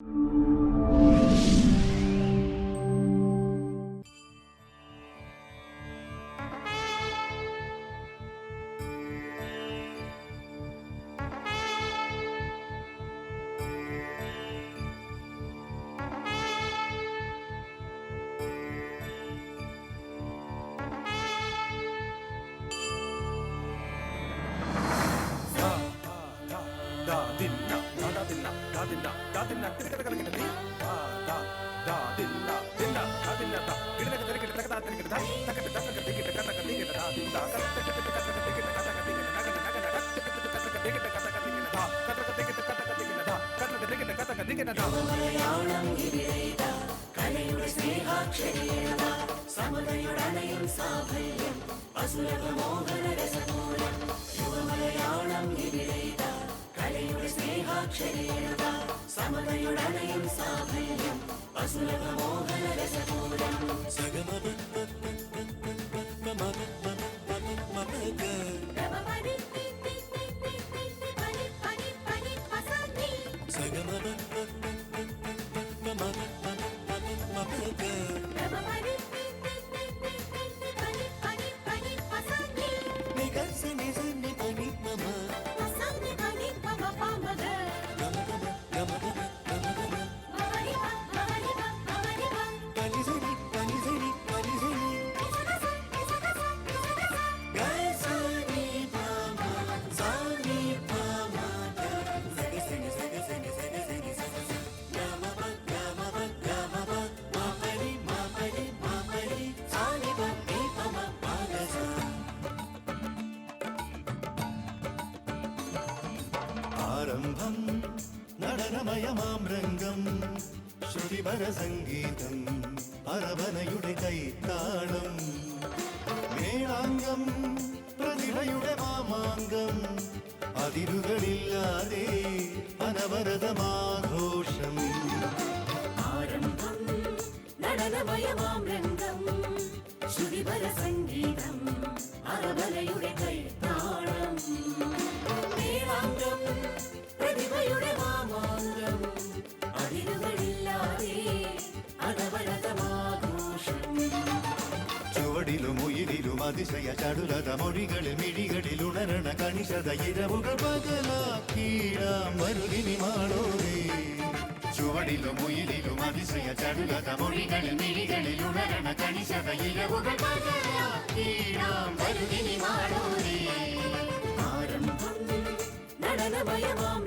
മലയാളം കലയുടെ സ്നേഹാക്ഷരീണത സമതയുടനയും സാഫല്യം അസുലഭ മോഹന രസമൂലം യുവമലയാളം ഇവിടേത കലയുടെ സ്നേഹാക്ഷരീണത സാഫല്യം ശ്രുതിപര സംഗീതം അരവനയുടെ കൈത്താളം മേളാംഗം പ്രതിഭയുടെ മാമാങ്കം അതിരുകളില്ലാതെ അനവരതമാഘോഷം. നടനമയമാം രംഗം ശ്രുതിപര സംഗീതം അറബലയുടെ കൈത്താളം. ഉയിരിലും അതിശയ ചടുലത മൊഴികളിൽ മിഴികളിൽ ഉണരണ കണിശത ഇരവുകൾ പകലാക്കീടാം മരുതിനി മാളോരേ ചുവടിലും ഉയിരിലും അതിശയ ചടുലത മൊഴികളിൽ മിഴികളിൽ ഉണരണ കണിശത ഇരവുകൾ പകലാക്കീടാം മരുതിനി മാളോരേ ആരംഭം നടനമയമാം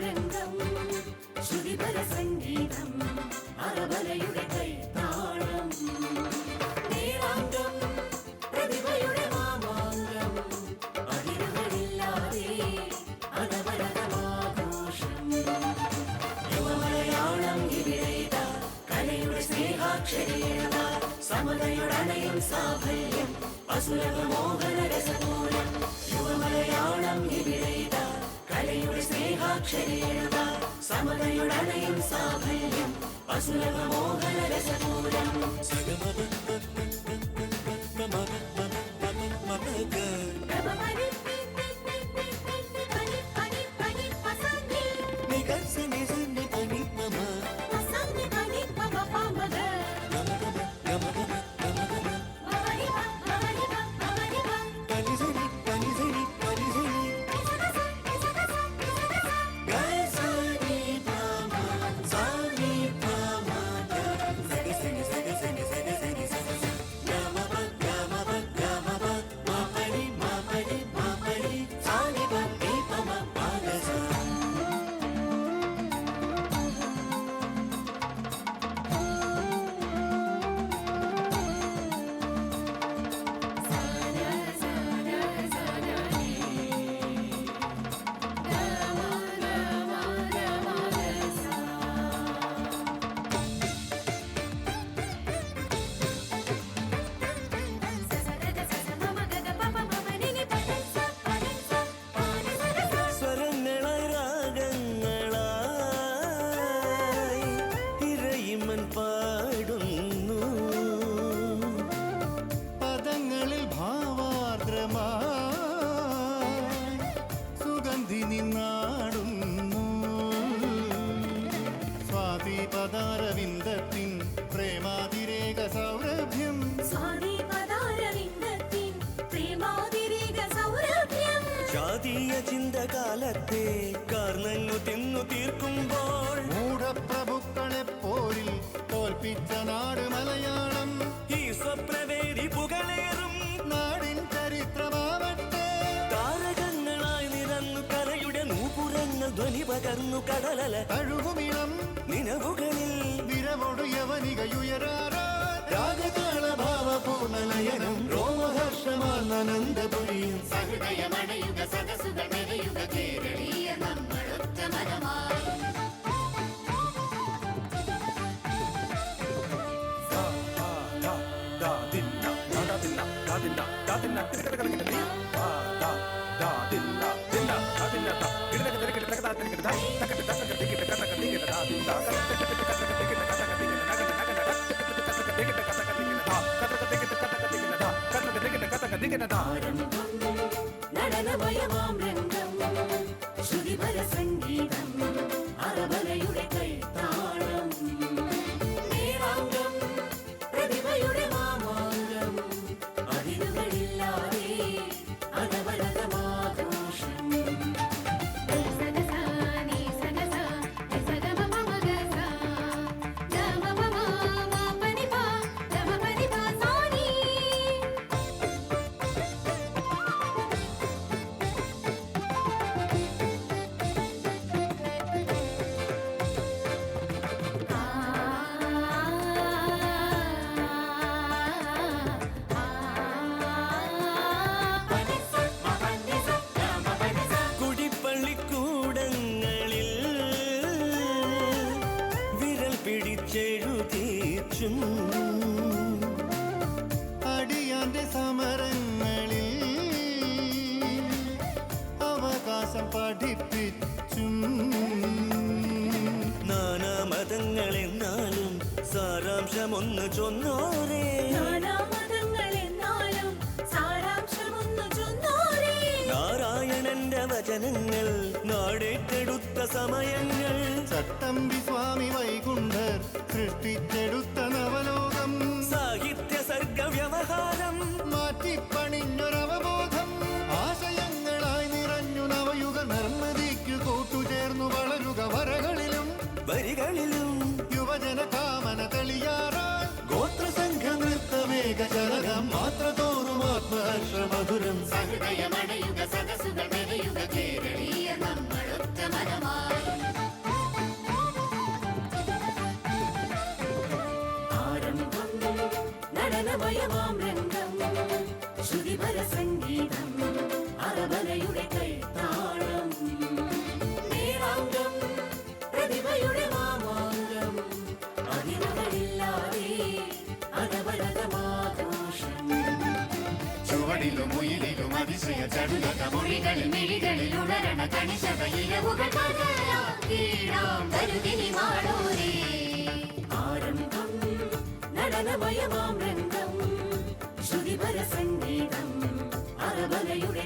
സ്നേഹാക്ഷരീണത സമതയുടനയും സാഫല്യം അസുലഭ മോഹന രസമൂലം യുവമലയാളം ഇവിടേത കലയുടെ സ്നേഹാക്ഷരീണത സമതയുടനയും സാഫല്യം അസുലഭ മോഹന രസപൂരം. ഗമപനി ധ്വനി പകർന്നു കടലല. തഴുകുമിളം നിനവുകളിൽ വിരവൊടു യവനികയുയരാറാ രാഗതാള ഭാവപൂർണനയനം രോമഹർഷമാനന്ദപുരിയും സഹൃദയമണയുക സദസുകൾ മെനയുക കേരളീയ നമ്മളൊറ്റ മനമായി നടനമയമാം പഠിപ്പിച്ചും. നാനാമതങ്ങളെന്നാലും സാരാംശമൊന്ന് ചൊന്നോരേ. നാനാമതങ്ങളെന്നാലും സാരാംശമൊന്നു ചൊന്നോരേ. നാരായണന്റെ വചനങ്ങൾ നാടേറ്റെടുത്ത സമയങ്ങൾ. ചട്ടമ്പി സ്വാമി വൈകുണ്ഠർ സൃഷ്ടിച്ചെടുത്ത നവലോകം. സാഹിത്യ സർഗ വ്യവഹാരം മാറ്റിപ്പണിഞ്ഞൊരവബോധം. വളരുക വരകളിലും വരികളിലും യുവജന കാമന തെളിയാറാൻ ഗോത്രസംഘ നൃത്തമേക ചലകം മാത്ര തോറും ആത്മഹർഷമധുരം. സഹൃദയമണയുക സദസുകൾ മെനയുക കേരളീയ നമ്മളൊറ്റ മനമായി നടനമയമാം രംഗം. ശ്രുതിപര സംഗീതം അറബലയുടെ ചുവടിലും ഉയിരിലും അതിശയ ചടുലത മൊഴികളിൽ മിഴികളിൽ ഉണരണ കണിശത ഇരവുകൾ കരുതിനി മാളൂരേ ആരംഭം നടനമയമാം ശ്രുതിപര സംഗീതം അറബലയുടെ